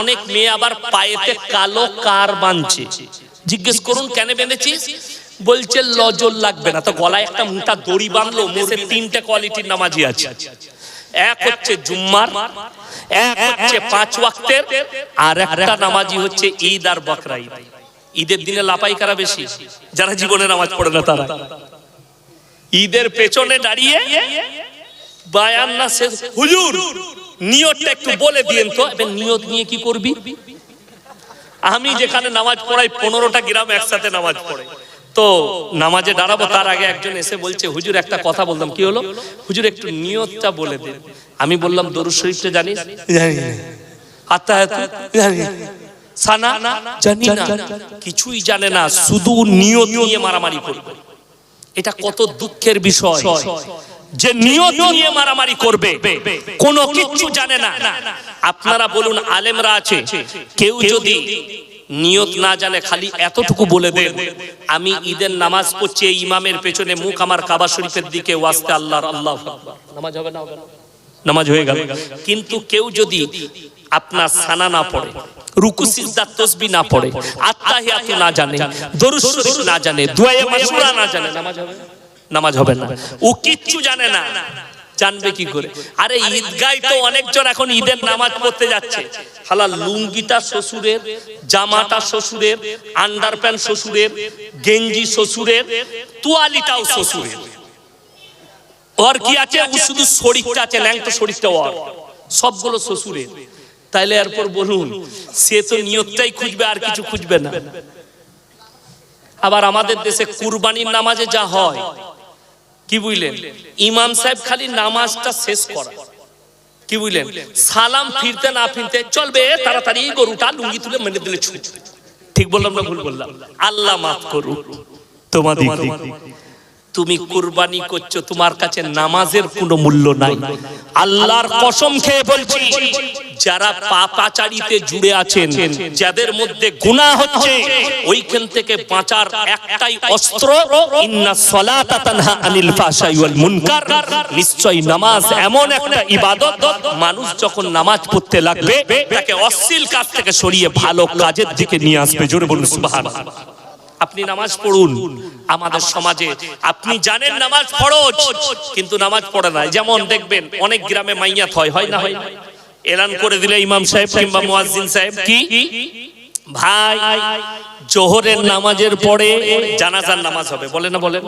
অনেক মেয়ে আবার পায়েতে কালো কার বাঁধছে জিজ্ঞেস করুন, কেন বেঁধেছিস? বলছে লজল লাগবে না। তো গলায় একটা মোটা দড়ি বাঁধলো মেসের তিনটে কোয়ালিটির নামাজি আছে। এক হচ্ছে জুম্মার, এক হচ্ছে পাঁচ ওয়াক্তের, আর একটা নামাজি হচ্ছে ঈদ আর বকরা ঈদ ঈদের দিনে লাপাই কারা বেশি, যারা জীবনে নামাজ পড়ে না তারা। ঈদের পেছনে দাঁড়িয়ে বায়ান না শেষ হুজুর নিয়তটা একটু বলে দিয়েন তো। এবার নিয়ত নিয়ে কি করবি? আমি যেখানে নামাজ পড়াই পনেরোটা গ্রাম একসাথে নামাজ পড়ে। তো নামাজে দাঁড়াবো তার আগে একজন এসে বলছে হুজুর একটা কথা বলতাম কি হলো? হুজুর একটু নিয়তটা বলে দিন আমি বললাম দরুদ শরীফটা জানিস। জানি। সানা? জানি না। কিছুই জানে না শুধু নিয়ত নিয়ে মারামারি করবে। এটা কত দুঃখের বিষয়। যে নিয়ত নিয়ে মারামারি করবে কোনো কিচ্ছু জানে না। আপনারা বলুন আলেমরা আছে কেউ যদি নিয়ত না জানে খালি এতটুকু বলে দেন আমি ঈদের নামাজ পড়ছি এই ইমামের পেছনে মুখ আমার কাবা শরীফের দিকে ওয়াস্তে আল্লাহর আল্লাহ নামাজ হবে না হবে না? নামাজ হয়ে গেল। কিন্তু কেউ যদি আপনার সানা না পড়ে রুকু সিজদা তসবি না পড়ে আত্তাহিয়াতু না জানে দরুদ শরীফ না জানে দুআয়ে মাসুরা না জানে নামাজ হবে নামাজ হবে না। ও কিচ্ছু জানে না। জানবে কি করে? আরে ঈদগায় তো অনেকজন এখন ঈদের নামাজ পড়তে যাচ্ছে। হালাল লুঙ্গিটা শ্বশুরের জামাটা শ্বশুরের আন্ডারপ্যান্ট শ্বশুরের গেঞ্জি শ্বশুরের তোয়ালিটাও শ্বশুরের। ওর কি আছে? ও শুধু শরীরটা আছে ল্যাংটো শরীরটা ওর। সবগুলো শ্বশুরের। তাইলে এরপর বলুন সে তো নিয়তটাই খুঁজবে আর কিছু খুঁজবে না। আবার আমাদের দেশে কুরবানির নামাজে যা হয় কি বুঝলেন? ইমাম সাহেব খালি নামাজটা শেষ করা। কি বুঝলেন? সালাম ফিরতে না ফিরতে চলবে, তাড়াতাড়ি গরুটা লুঙ্গি তুলে মেনে দিলে ছুট। ঠিক বললাম না ভুল বললাম? আল্লাহ মাফ করুক। তোমাদের তুমি কুরবানি করছ, তোমার কাছে নামাজের কোনো মূল্য নাই। আল্লাহর কসম খেয়ে বলছি যারা পাপাচারিতে জুড়ে আছেন, যাদের মধ্যে গুনাহ হচ্ছে, ওইখান থেকে বাঁচার একটাই অস্ত্র, ইন্না তানহা আনিল ওয়াল মুনকার। নিশ্চয়ই নামাজ এমন একটা ইবাদত, মানুষ যখন নামাজ পড়তে লাগবে, তাকে অশ্লীল কাজ থেকে সরিয়ে ভালো কাজের দিকে নিয়ে আসবে। জোরে বলুন সুবহানাল্লাহ আপনি নামাজ পড়ুন। আমাদের সমাজে আপনি জানেন নামাজ ফরজ, কিন্তু নামাজ পড়ে না। যেমন দেখবেন, অনেক গ্রামে মাইয়াত হয় হয় না হয় না? এলান করে দিলে ইমাম সাহেব কিংবা মুয়াজ্জিন সাহেব কি? ভাই, জোহরের নামাজের পরে জানাজার নামাজ হবে। বলে না বলে?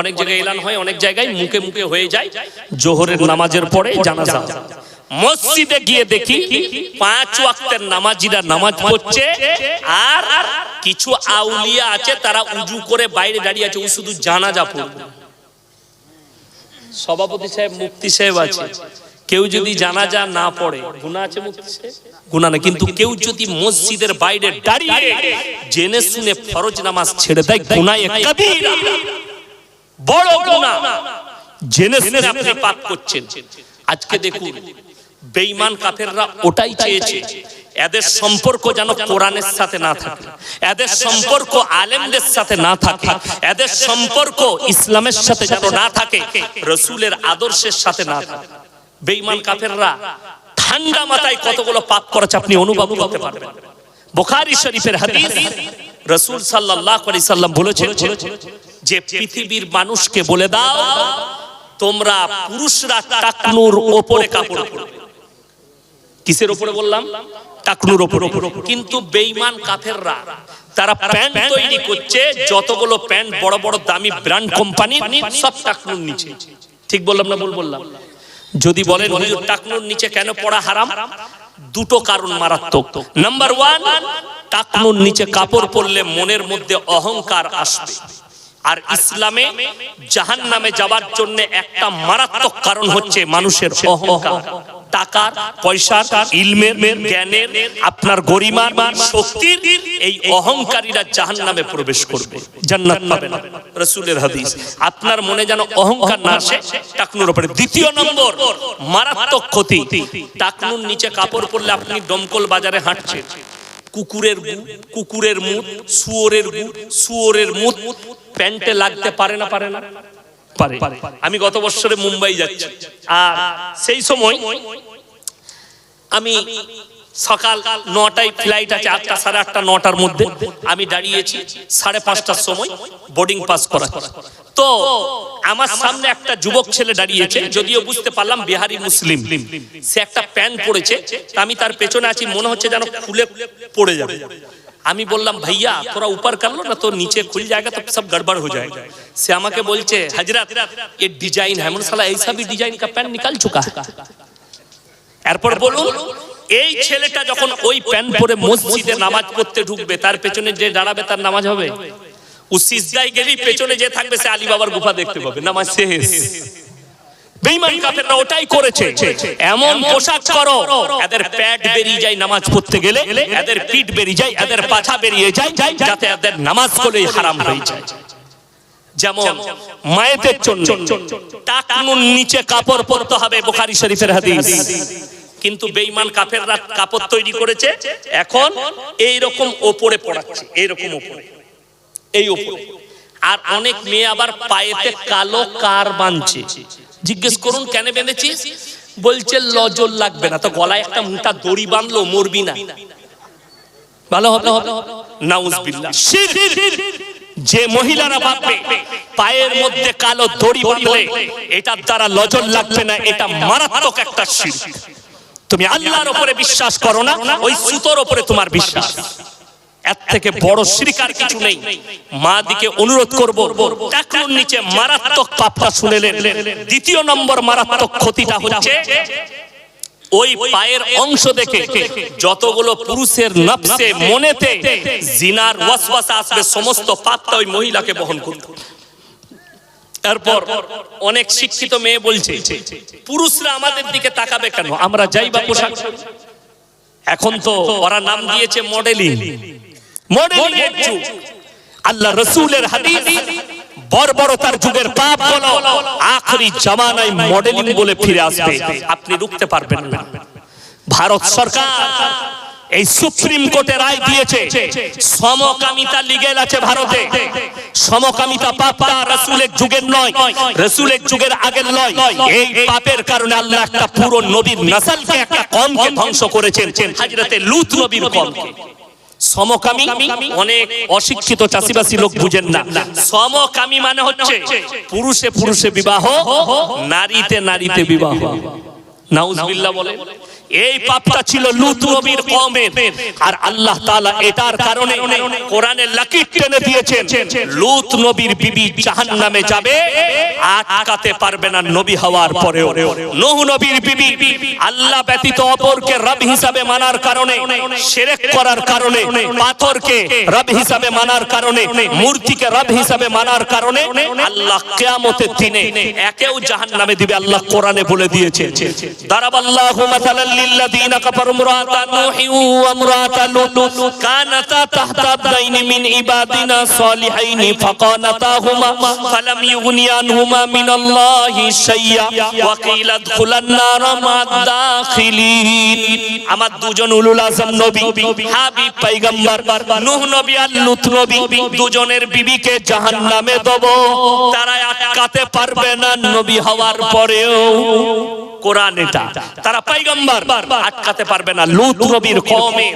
অনেক জায়গায় এলান হয়, অনেক জায়গায় মুখে মুখে হয়ে যায় জোহরের নামাজের পরে জানাজা। মসজিদে গিয়ে দেখি পাঁচ ওয়াক্তের নামাজিরা নামাজ পড়ছে আর কিছু আউলিয়া আছে, তারা উজু করে বাইরে দাঁড়িয়ে আছে, ও শুধু জানাজা পড়বে। সভাপতি সাহেব, মুফতি সাহেব আছে। কেউ যদি জানাজা না পড়ে, গুনাহ আছে সাহেব গুনাহ না কিন্তু কেউ যদি মসজিদের বাইরে দাঁড়িয়ে জেনে শুনে ফরজ নামাজ ছেড়ে দেয়, গুনাহ কবিরা। বড় গুনাহ। জেনে শুনে আপনি পাপ করছেন। আজকে দেখুন, বেঈমান কাফেররা ওটাই চেয়েছে, এদের সম্পর্ক যেন কোরআনের সাথে না থাকে, এদের সম্পর্ক আলেমদের সাথে না থাকে, এদের সম্পর্ক ইসলামের সাথে যেন না থাকে, রসুলের আদর্শের সাথে না থাকে। বেঈমান কাফেররা ঠান্ডা মাথায় কতগুলো পাপ করেছে আপনি অনুভব করতে পারবেন। বুখারী শরীফের হাদিস রসুল সাল্লাল্লাহু আলাইহি সাল্লাম বলেছেন যে পৃথিবীর মানুষকে বলে দাও, তোমরা পুরুষরা টাকনুর ওপরে কাপড় পরবে। কিসের উপরে বললাম? টাকনুর ওপরে। কিন্তু বেঈমান কাফেররা, তারা প্যান্ট তৈরি করছে, যতগুলো প্যান্ট বড় বড় দামি ব্র্যান্ড কোম্পানি সব টাকনুর নিচে। ঠিক বললাম না ভুল বললাম? যদি বলেন, হুজুর, টাকনুর নিচে কেন পড়া হারাম? দুটো কারণ মারাত্মক। নাম্বার ওয়ান টাকনুর নিচে কাপড় পরলে মনের মধ্যে অহংকার আসবে। আর ইসলামে জাহান নামে যাবার জন্য একটা মারাত্মক কারণ হচ্ছে মানুষের অহংকার। টাকার, পয়সার, ইলমের, জ্ঞানের, আপনার গরিমার শক্তির এই অহংকারীরা জাহান নামে প্রবেশ করবে। জান্নাত পাবে না। রসুলের হাদিস, আপনার মনে যেন অহংকার না আসে, টাকনুর উপরে দ্বিতীয় নম্বর, মারাত্মক ক্ষতি। টাকনুর নিচে কাপড় পরলে আপনি দমকল বাজারে হাঁটছেন। কুকুরের কুকুরের মুখ শুয়োরের গু মুখ প্যান্টে লাগতে পারে না পারে না? পারে। আমি গত বছরে মুম্বাই যাচ্ছি। আর সেই সময় আমি সকাল নটায় ফ্লাইট আছে, আটটা সাড়ে আটটা, নটার মধ্যে আমি দাঁড়িয়েছি সাড়ে পাঁচটার সময় বোর্ডিং পাস করা তো আমার সামনে একটা যুবক ছেলে দাঁড়িয়েছে, যদিও বুঝতে পারলাম বিহারি মুসলিম। সে একটা প্যান্ট পড়েছে আমি তার পেছনে আছি, মনে হচ্ছে যেন খুলে পড়ে যাবে। আমি বললাম, ভাইয়া, তোরা উপর করল না তো নিচে খুলে জায়গা তো সব গড়বড় হয়ে যায়। সে আমাকে বলছে, হাজরাত, এ ডিজাইন হেমন সালা এইসবই ডিজাইন কা প্যান্ট নিকাল চুকা? এরপর বলুন এই ছেলেটা যখন ওই প্যান্ট পরে মসজিদে নামাজ পড়তে ঢুকবে তার পেছনে যে দাঁড়াবে তার নামাজ হবে? ও সিজদায় গেলেই পেছনে যে থাকবে সে আলী বাবার গুফা দেখতে পাবে নামাজ শেষ। বেঈমান কাফেররা ওটাই করেছে এমন পোশাক করো এদের প্যাড বেরিয়ে যায় নামাজ পড়তে গেলে এদের পিঠ বেরিয়ে যায় এদের পাছা বেরিয়ে যায় যাতে এদের নামাজ করলেই হারাম হয়ে যায়। যেমন মায়েদের জন্য টাকনুর নিচে কাপড় পরতে হবে বুখারী শরীফের হাদিস। কিন্তু বেঈমান কাফেররা কাপড় তৈরি করেছে এখন এই রকম ওপরে পড়াচ্ছে এই রকম ওপরে। এই ওপরে। আর অনেক মেয়ে আবার পায়েতে কালো কার বাঁধছে জিজ্ঞেস করুন কেন বেঁধেছিস? বলছে লজল লাগবে না। তো গলায় একটা মোটা দড়ি বাঁধলো মরবি না। ভালো হবে? নাউজবিল্লাহ। যে মহিলারা ভাববে, পায়ের মধ্যে কালো দড়ি বাঁধলে এটার দ্বারা লজল লাগবে না, এটা মারাত্মক একটা শিরক। তুমি আল্লাহর উপরে বিশ্বাস করো না, ওই সুতোর উপরে তোমার বিশ্বাস। এর থেকে বড় শিরক কিছু নেই। মা দিকে অনুরোধ করব টাকলুর নিচে মারাত্মক পাপটা শুনেলেন দ্বিতীয় নম্বর মারাত্মক ক্ষতিটা হচ্ছে ওই পায়ের অংশ দেখে যতগুলো পুরুষের নফসে, মনেতে জিনার ওয়াসওয়াসা আসবে, সমস্ত পাপটা ওই মহিলাকে বহন করতে। তারপর অনেক শিক্ষিত মেয়ে বলছে, পুরুষরা আমাদের দিকে তাকাবে কেন? আমরা যাই বা পোশাক এখন তো ওরা নাম দিয়েছে মডেলিং। মডেলিং আল্লাহ রসুলের হাদিস বর্বরতার যুগের পাপ বলো আখরি জামানায় মডেলিং বলে ফিরে আসবে আপনি রুখতে পারবেন না। ভারত সরকার এই সুপ্রিম কোর্টে রায় দিয়েছে, সমকামিতা লিগেল আছে ভারতে। সমকামিতা পাপটা রসুলের যুগের নয়, রসুলের যুগের আগের নয়। এই পাপের কারণে আল্লাহ একটা পুরো নবীর নসলকে একটা কমকে ধ্বংস করেছেন, হাজরতে লুত নবীর কমকে। সমকামী অনেক অশিক্ষিত চাষিবাসী লোক বুঝেন না। সমকামী মানে হচ্ছে পুরুষে পুরুষে বিবাহ, নারীতে নারীতে বিবাহ। নাউজবিল্লাহ বলে এই পাপটা ছিল লুত নবীর কওমের আর আল্লাহ তাআলা এটার কারণে কোরআনে লাকির টেনে দিয়েছেন। লুত নবীর বিবি জাহান্নামে যাবে আটকাতে পারবে না নবী হওয়ার পরেও। নূহ নবীর বিবি আল্লাহ ব্যতীত অপরকে রব হিসাবে মানার কারণে শিরক করার কারণে পাথরকে রব হিসাবে মানার কারণে মূর্তিকে রব হিসাবে মানার কারণে আল্লাহ কিয়ামতের দিনে একেও জাহান্নামে দিবে আল্লাহ কোরআনে বলে দিয়েছে। দারাবাল্লাহু মাসালাল লিল্লাযিনা কাফারু ইমরাতা নূহি ওয়া ইমরাতা লূত কানাতা তাহতা আবদাইনি মিন ইবাদিনা সালিহাইনি ফাকানাতাহুমা। ফালাম ইউগনি আনহুমা মিনাল্লাহি শাইয়্যা ওয়া কিলা আদখুলান নার মা'আদ দাখিলিন। আমার দুজন উলুল আযম নবী, হাবিব পয়গম্বর নূহ নবী আর লূত নবী, দুজনের বিবিকে জাহান্নামে দেব। তারা আটকাতে পারবে না নবী হওয়ার পরেও। কোরআন এটা তারা পয়গম্বর আটকাতে পারবে না। লূত নবীর কওমে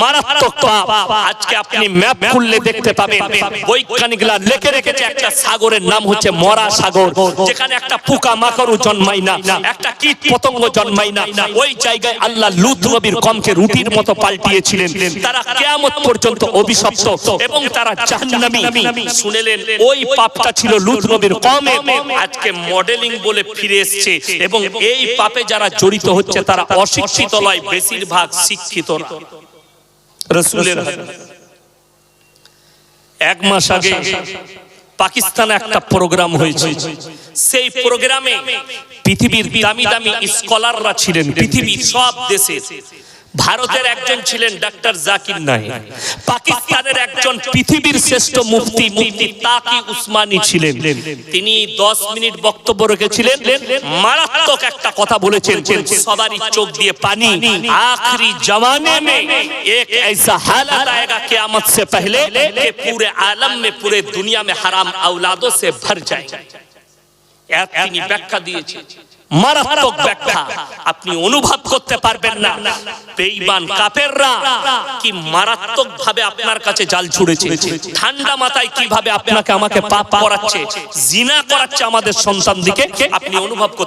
মারাত্মক পাপ। আজকে আপনি ম্যাপ খুললে দেখতে পাবেন, বৈজ্ঞানিকরা রেখেছে একটা সাগরের নাম হচ্ছে মরা সাগর যেখানে একটা পোকা না, একটা কীট পতঙ্গ না। ওই জায়গায় আল্লাহ লূত নবীর কমকে রুটির মতো পাল্টিয়েছিলেন। তারা কিয়ামত পর্যন্ত অভিশপ্ত এবং তারা শুনেলেন, ওই পাপটা ছিল লূত নবীর কমে আজকে মডেলিং বলে ফিরে এসেছে এবং এই পাপে যারা জড়িত হচ্ছে তারা অশিক্ষিত নয়, বেশিরভাগ শিক্ষিত এক মাস আগে পাকিস্তানে একটা প্রোগ্রাম হয়েছে। সেই প্রোগ্রামে পৃথিবীর দামি দামি স্কলাররা ছিলেন, পৃথিবীর সব দেশে ভারতের একজন ছিলেন ডাক্তার জাকির নায়েক পাকিস্তানের একজন পৃথিবীর শ্রেষ্ঠ মুফতি মুফতি তাকি উসমানী ছিলেন তিনি 10 মিনিট বক্তব্য রেখেছিলেন মারাত্মক একটা কথা বলেছেন সবারই চোখ দিয়ে পানি आखिरी जमाने में एक ऐसा हालत आएगा कियामत से पहले कि पूरे आलम में पूरे दुनिया में हराम औलादों से भर जाएगा এর তিনি ব্যাখ্যা দিয়েছেন মারাত্মক ব্যাখ্যা আপনি অনুভব করতে পারবেন না। বেঈমান কাফেররা কি মারাত্মক ভাবে আপনার কাছে জাল ছুড়েছে? ঠান্ডা মাথায় কীভাবে আপনাকে আমাকে পাপ করাচ্ছে? জিনা করাচ্ছে আমাদের সন্তান দিকে আপনি অনুভব